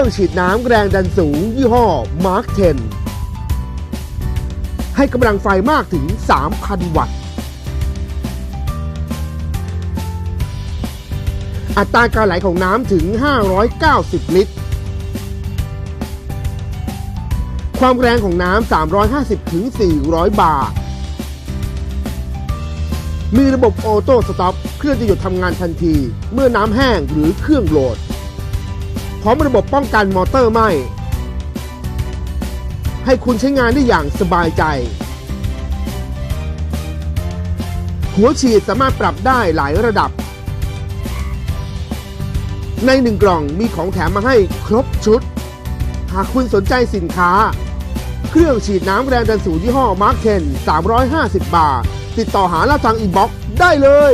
ครื่องฉีดน้ำแรงดันสูง ยี่ห้อ Mark 10 ให้กำลังไฟมากถึง 3,000 วัตต์ อัตราการไหลของน้ำถึง 590 ลิตร ความแรงของน้ำ 350 ถึง 400 บาร์ มีระบบออโต้สต็อปเครื่องจะหยุดทำงานทันที เมื่อน้ำแห้งหรือเครื่องโหลด พร้อมระบบป้องกันมอเตอร์ไหม้ให้คุณใช้งานได้อย่างสบายใจ หัวฉีดสามารถปรับได้หลายระดับ ในหนึ่งกล่องมีของแถมมาให้ครบชุด หากคุณสนใจสินค้า เครื่องฉีดน้ำแรงดันสูงยี่ห้อมาร์คเคน350 บาท ติดต่อหาเราทางอินบ็อกซ์ได้เลย